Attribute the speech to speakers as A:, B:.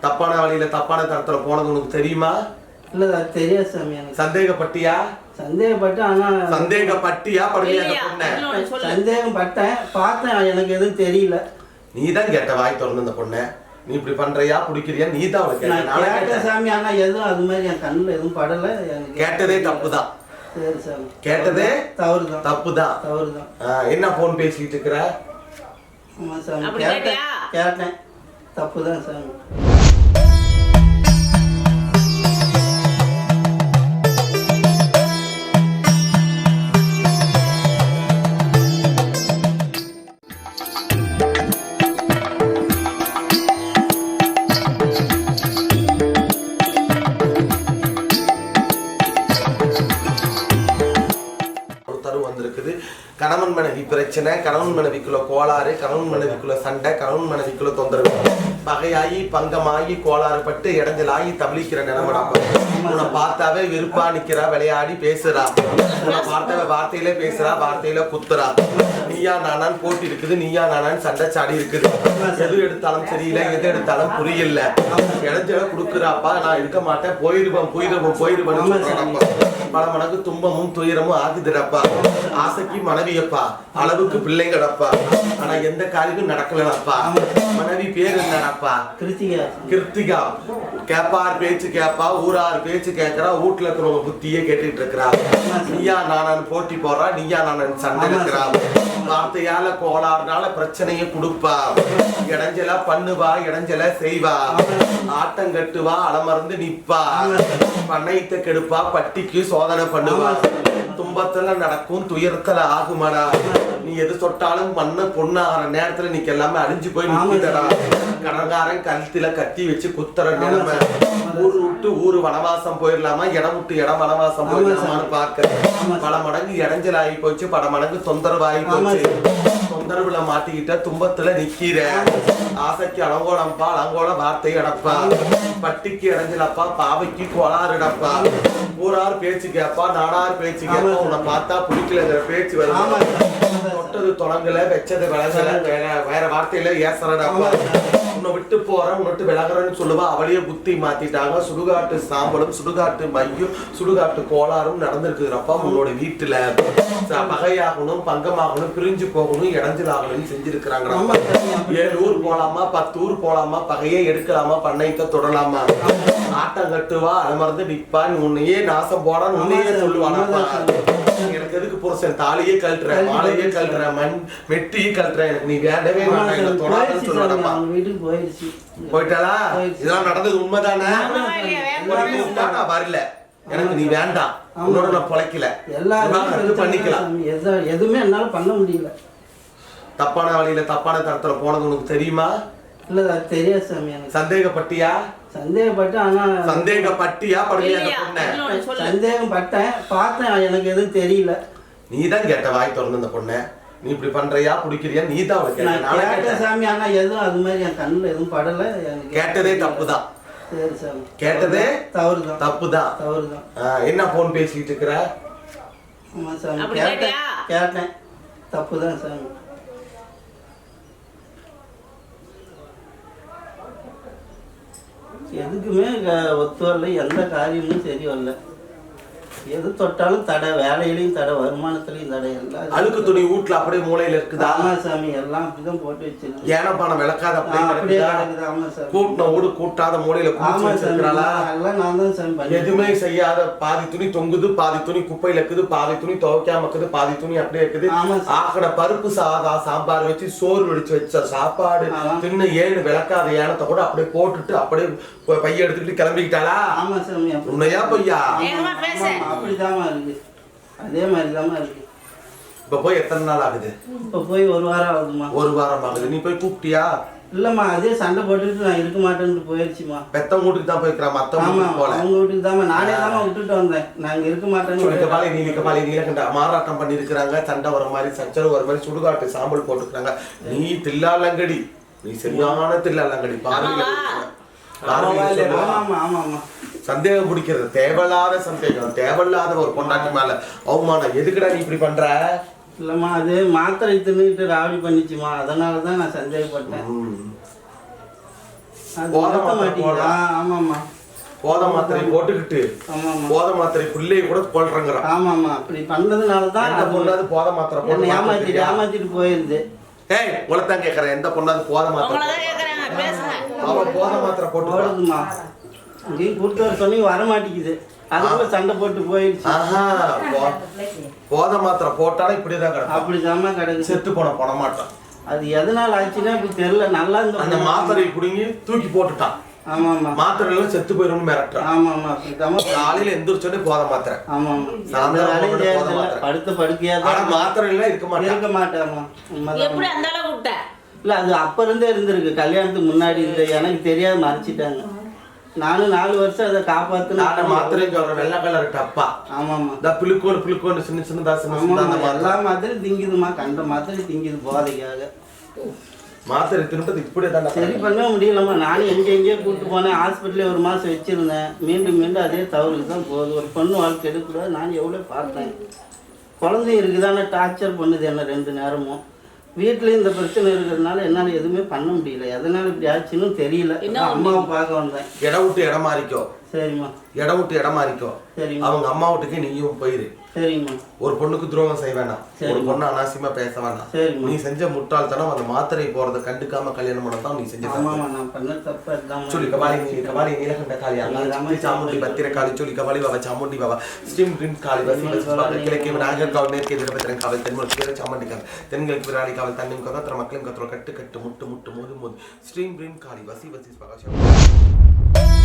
A: தப்பான வழியில தப்பான தரத்துல போனது உனக்கு தெரியுமா?
B: இல்ல தெரியாது சாமி எனக்கு.
A: சந்தேகப்பட்டியா?
B: சந்தேகப்பட்டு ஆனா
A: சந்தேகப்பட்டியா படலையா அந்த? பொண்ண?
C: சொல்லு.
B: சந்தேகப்பட்டேன் பார்த்தேன் எனக்கு எதுவும் தெரியல.
A: நீ தான் கேட்ட வாய் திறந்து அந்த பொண்ண. நீ இப்படி பண்றியா? பிடிக்கிறியா? நீ தான் அவளை கேட்ட.
B: சாமி ஆனா எதுவும் அது மாதிரி என் கண்ணுல எதுவும் படல.
A: கேட்டதே தப்புதான்.
B: சரி சாமி.
A: கேட்டதே
B: தவறு தான்
A: தப்புதான்.
B: தவறு தான்
A: என்ன போன் பேசிட்டு இருக்கிற?
B: கேட்டேன்.
C: கேட்டியா?
B: கேட்டேன். தப்பு தான் சாமி.
A: பிரச்சனை கணவன் மனைவிக்குள்ள கோளாறு கணவன் மனைவிக்குள்ள சண்டை கணவன் மனைவிக்குள்ள தொந்தரவு. பகையாகி பங்கமாகி கோளாறு பட்டு இடைஞ்சலாகி தவிழிக்கிற நிலைமடா உன்னை பார்த்தாவே விருப்பா நிக்கிறா விளையாடி பேசுறா. உன்னை பார்த்தாவே வார்த்தையில பேசுறா வார்த்தையில குத்துறா. நீயா நானான்னு போட்டி இருக்குது நீயா நானான்னு சண்டை சாடி இருக்குது. எது எடுத்தாலும் சரியில்லை எது எடுத்தாலும் புரியல. இடைஞ்சல குடுக்குறாப்பா நான் இருக்க மாட்டேன் போயிருவேன் போயிருவேன் போயிருவேன் பல மடங்கு துன்பமும் துயரமும் ஆகுதுடப்பா. ஆசைக்கு மனைவியப்பா. அளவு அளவுக்கு பிள்ளைங்கடப்பா ஆனா எந்த காரியமும் நடக்கலடப்பா மனைவி பேர் என்னடப்பா?
B: கிருத்திகா.
A: கிருத்திகா. கேப்பார் பேச்சு கேப்பா ஊரார் பேச்சு கேட்கறா வீட்டுல இருக்கிறவங்க புத்தியே கேட்டுட்டு இருக்கிறா. நீயா நானான் போட்டி போடுறா நீயா நானான் சண்டை இருக்கிறா வார்த்தையால கோளாறுனால பிரச்சனையை கொடுப்பா. இடைஞ்சலா பண்ணுவா இடைஞ்சல செய்வா. ஆட்டம் கட்டுவா அலமர்ந்து நிப்பா. பண்ணையத்தை கெடுப்பா பட்டிக்கு சோதனை பண்ணுவா. துன்பத்துல நடக்கும் துயரத்துல ஆகுமாடா? நீ எது தொட்டாலும் மண்ணு பொண்ணாகிற நேரத்துல நீக்கு எல்லாமே அழிஞ்சு போய் நிக்கிட்டடா கடங்காரன் கழுத்துல கத்தி வச்சு குத்துற நிலைமை. ஊரு விட்டு ஊரு வனவாசம் போயிடலாமா? இடம் விட்டு இடம் வனவாசம் போயிடலாமான்னு. பார்க்க பல மடங்கு இடைஞ்சல் ஆகி போச்சு. பல மடங்கு தொந்தரவாகி
B: ஆமா
A: போச்சு. தொந்தரவுல மாட்டிக்கிட்ட துன்பத்துல நிக்கிற ஆசைக்கு அலங்கோலம்பா அலங்கோல வார்த்தை அடப்பா. பட்டிக்கு இடைஞ்சலப்பா பாவைக்கு கோளாறுடப்பா பேச்சு கேப்பா நாடார் பேச்சு கேப்பா. உன்னை பார்த்தா பிடிக்கலங்கிற பேச்சு வருது. தொட்டது தொடங்கல வச்சது விலகல வேற வார்த்தையில
B: சார்.
A: உன்னை விட்டு போறேன் உன்னை விட்டு விலகுறேன்னு சொல்லுவா அவளையே புத்தி மாத்திட்டாங்க. சுடுகாட்டு சாம்பலும் சுடுகாட்டு மையும் சுடுகாட்டு கோளாறும் நடந்திருக்குதுறப்பா உன்னோட வீட்டுல. பகையாகணும் பங்கமாகணும் பிரிஞ்சு போகணும் இடைஞ்சலாகணும்னு செஞ்சிருக்கிறாங்க. ஏழு ஊர் போலாமா பத்து ஊர் போலாமா பகையே எடுக்கலாமா பண்ணையத்தை தொடலாமா? ஆட்டம் கட்டுவா அமர்ந்து நிப்பா நீ உன்னையே நாசம் போடான்னு உன்னையே
B: ஆமா
A: எனக்கு எதுக்கு புருஷன்? தாலியே கழட்டுறேன் மாலையே கழட்டுறேன் மண் மெட்டியே கழட்டுறேன் எனக்கு நீ வேண்டவே வேண்டாம் தொடாதன்னு
B: அவங்க வீட்டுக்கு போயிடுச்சு.
A: போயிட்டாளா. இதெல்லாம் நடந்தது உண்மைதானே? நான் வரல. எனக்கு நீ வேண்டாம். உன்னோட நான் பொழைக்கல.
B: எல்லாரும்
A: பண்ணிக்கலாம்.
B: எதுவுமே என்னால பண்ண முடியல.
A: தப்பான வழியில தப்பான தரத்துல போனது உனக்கு தெரியுமா?
B: இல்ல அது தெரியாது சாமி எனக்கு.
A: சந்தேகப்பட்டியா?
B: சந்தேகப்பட்டு ஆனா
A: சந்தேகப்பட்டியா படலையா அந்த? பொண்ண?
C: சொல்லு.
B: சந்தேகப்பட்டேன். பார்த்தேன் எனக்கு எதுவும் தெரியல.
A: நீ தான் கேட்ட வாய் திறந்து அந்த பொண்ண. நீ இப்படி பண்றியா? பிடிக்கிறியா? நீ தான் அவளை கேட்ட.
B: நான்
A: நானே
B: கேட்டேன். சாமி ஆனா எதுவும் அது மாதிரி என் கண்ணுல எதுவும் படல. எனக்கு
A: கேட்டதே தப்புதான்
B: சரி சாமி.
A: கேட்டதே
B: தவறு தான்
A: தப்புதான்
B: தவறு தான்
A: என்ன போன் பேசிட்டு இருக்கிற?
B: கேட்டேன்? கேட்டேன். தப்பு தான் சாமி. எதுக்குமே ஒத்து வரல எந்த காரியமும் சரி வரல. எது தொட்டாலும் தடை வேலையிலையும் தடை வருமானத்துலையும் தடை எல்லாம்
A: அழுக்கு துணி வீட்டுல அப்படியே மூலையில இருக்குதா?
B: ஆமா சாமி எல்லாம் அப்படிதான் போட்டு வச்சிருக்கு
A: ஏன பணம் விளக்காத அப்படியே
B: அப்படியே
A: கிடக்குதா?
B: கிடக்குது ஆமா சாமி
A: கூட்டின ஊடு கூட்டாத மூலையில
B: ஆமா சாமி
A: வச்சிருக்கிறாளா?
B: எல்லாம் நான் தான் சாமி பண்ணி
A: எதுவுமே செய்யாத பாதி துணி தொங்குது பாதி துணி குப்பையில இருக்குது பாதி துணி துவைக்காம இருக்குது பாதி துணி அப்படியே இருக்குது.
B: ஆமா சார்.
A: ஆக்கட பருப்பு சாதா சாம்பார் வச்சு சோறு வடிச்சு வச்ச சாப்பாடு
B: ஆமா.
A: தின்னு ஏழு விளக்காத ஏனத்தை கூட அப்படியே போட்டுட்டு அப்படியே ப- பைய எடுத்துக்கிட்டு கிளம்பிக்கிட்டாளா?
B: ஆமா சாமி அப்படி
A: உண்மையா பொய்யா
C: வேகமா பேசு.
B: அப்படிதாம்மா இருக்கு. அதே மாதிரி இருக்கு.
A: இப்ப போய் எத்தனை நாள் ஆகுது?
B: இப்ப போய் ஒரு வாரம் ஆகுதுமா
A: ஒரு வாரம் ஆகுது. நீ போய் கூப்பிட்டியா?
B: இல்லம்மா அதே சண்டை போட்டுட்டு நான் இருக்க மாட்டேன்ட்டு போயிடுச்சுமா
A: பெத்த வீட்டுக்கு தான்
B: ஆமா
A: வீட்டுக்கு போல
B: அவங்க வீட்டுக்கு தாம்மா. நானே தாம்மா விட்டுட்டு வந்தேன். நான் இருக்க மாட்டேன்னு
A: சுடுகபாலை நீலிகபாலை நீலகண்ட. மாறாட்டம் பண்ணியிருக்கிறாங்க. சண்டை வர மாதிரி சச்சரவு வர மாதிரி சுடுகாட்டு சாம்பல் போட்டுக்கிறாங்க. நீ தில்லாலங்கடி. நீ சரியான தில்லாலங்கடி. பார்வையில சொல்லுவா.
B: ஆமாம்மா ஆமாம்மா.
A: சந்தேகம் பிடிக்கிறது. தேவையில்லாத சந்தேகம். தேவையில்லாத ஒரு பொண்டாட்டி மேல அவமானம். எதுக்குடா நீ இப்படி பண்ற?
B: இல்லம்மா அது மாத்திரை தின்னுட்டு ராவடி பண்ணிச்சுமா. அதனால தான் நான் சந்தேகப்பட்டேன்.
A: ம்.
B: அது
A: போதை
B: நிறுத்த
A: மாத்திரை
B: மாட்டேங்குது. ஆ,
A: போடலாம்.
B: ஆமாம்மா.
A: போதை மாத்திரை போட்டுக்கிட்டு போதை மாத்திரை புள்ளைய கூட கொள்றங்கிறான்
B: ஆமாம்மா. அப்படி பண்ணதுனால தான்
A: எந்த பொண்ணாவது போதை மாத்திரை
B: என்னை
A: போட்டு
B: ஏமாத்திட்டு? ஏமாத்திட்டு போயிருது.
A: ஏய் உலகத்தான் கேக்குறேன். எந்த பொண்ணாவது போதை மாத்திரை
C: உங்களை தான் கேட்குறாங்க பேசுங்க
A: அவ போதை மாத்திரை போட்டு
B: போடுதுமா இங்கேயும் கூப்பிட்டு வர சொன்னி வர மாட்டேங்குது. அதுக்குள்ள சண்டை போட்டு போயிடுச்சு.
A: போதை மாத்திரை போட்டாலும் இப்படிதான் கிடக்கும்.
B: அப்படிதாம்மா கிடக்குது
A: செத்து போன போட மாட்டான்
B: அது எதனால ஆச்சுன்னா இப்படி தெரியல நல்லா
A: அந்த
B: இருந்த
A: மாத்திரையை குடுங்கி தூக்கி போட்டுட்டான்.
B: ஆமாம்மா.
A: மாத்திரை எல்லாம் செத்து போயிடும்னு மிரட்டுறான்.
B: ஆமாம்மா அப்படிதாம்மா.
A: காலையில எந்திரிச்சோடனே போதை மாத்திரை.
B: செய்யறதில்ல.
A: மாட்டேன்.
B: படுத்த படுக்கையா தான்
A: மாத்திரை எல்லாம் இருக்க மாட்டான்.
B: இருக்க மாட்டாமா உண்மைதான்.
C: எப்படி அந்த அளவு விட்ட?
B: இல்ல அது அப்ப இருந்தே இருந்திருக்கு. கல்யாணத்துக்கு முன்னாடி இருந்த. எனக்கு தெரியாது மறைச்சிட்டாங்க. நானும் நாலு வருஷம் அதை
A: நானும்
B: காப்பாத்துனேன்
A: மாத்திரையும் சொல்றேன். வெள்ளை கலர் டப்பா.
B: ஆமாமா
A: இந்த புளுக்கோடு புளுக்கோடு சின்ன சின்னதா சின்ன
B: எல்லா
A: மாத்திரை.
B: மாதிரி திங்குதுமா கண்ட மாதிரி திங்குது போதைக்காக.
A: மாத்திரை திரும்பது இப்படியே தான்
B: சரி பண்ண முடியலம்மா. நானும் எங்கே எங்கேயோ கூப்பிட்டு போனேன். ஹாஸ்பிட்டலே ஒரு மாதம் வச்சுருந்தேன். மீண்டும் மீண்டும் அதே தவறுக்கு தான் போகுது. ஒரு பொண்ணு வாழ்க்கை எடுக்கக்கூடாது. நான் எவ்வளோ பார்த்தேன். குழந்தை இருக்குதானே டார்ச்சர் பண்ணுது என்ன ரெண்டு நேரமும். வீட்லேயும் இந்த பிரச்சனை இருக்கிறதுனால என்னால் எதுவுமே பண்ண முடியல. எதனால இப்படி ஆச்சுன்னு தெரியல. அம்மாவை பார்க்க வந்தேன்.
A: இடம் விட்டு இடம் மாறிக்கோ.
B: சரிம்மா.
A: இடம் விட்டு இடம்
B: சரிம்மா.
A: அவங்க அம்மா வீட்டுக்கு நீயும் போயிரு. ஒரு பொண்ணுக்கு துரோகம் செய்ய வேண்டாம்
B: சரி.
A: ஒரு பொண்ணு அனாவசியமா பேச
B: சரிம்மா.
A: நீ செஞ்ச முட்டாள்தனம் அந்த மாத்திரை போறதை கண்டுக்காம கல்யாணம் பண்ணதான் நீ செஞ்ச சொல்லி கபாலி நீ கபாலி நீலகண்ட காளி சாமுண்டி பத்திர காளி சொல்லி கபாலி பாபா சாமுண்டி பாபா ஸ்ரீம் கிரீன் காளி பாபா கிழக்கே விநாயகர் காவல் நேர்க்கே வீரபத்திரன் காவல் தென்முறை சாமுண்டி காவல் தென்கிழக்கு விராடி காவல் தன்னின் கதத்திர மக்களின் கத்திர கட்டு கட்டு முட்டு முட்டு மோது மோது. ஸ்ரீம் கிரீன் காளி வசி வசி பாபா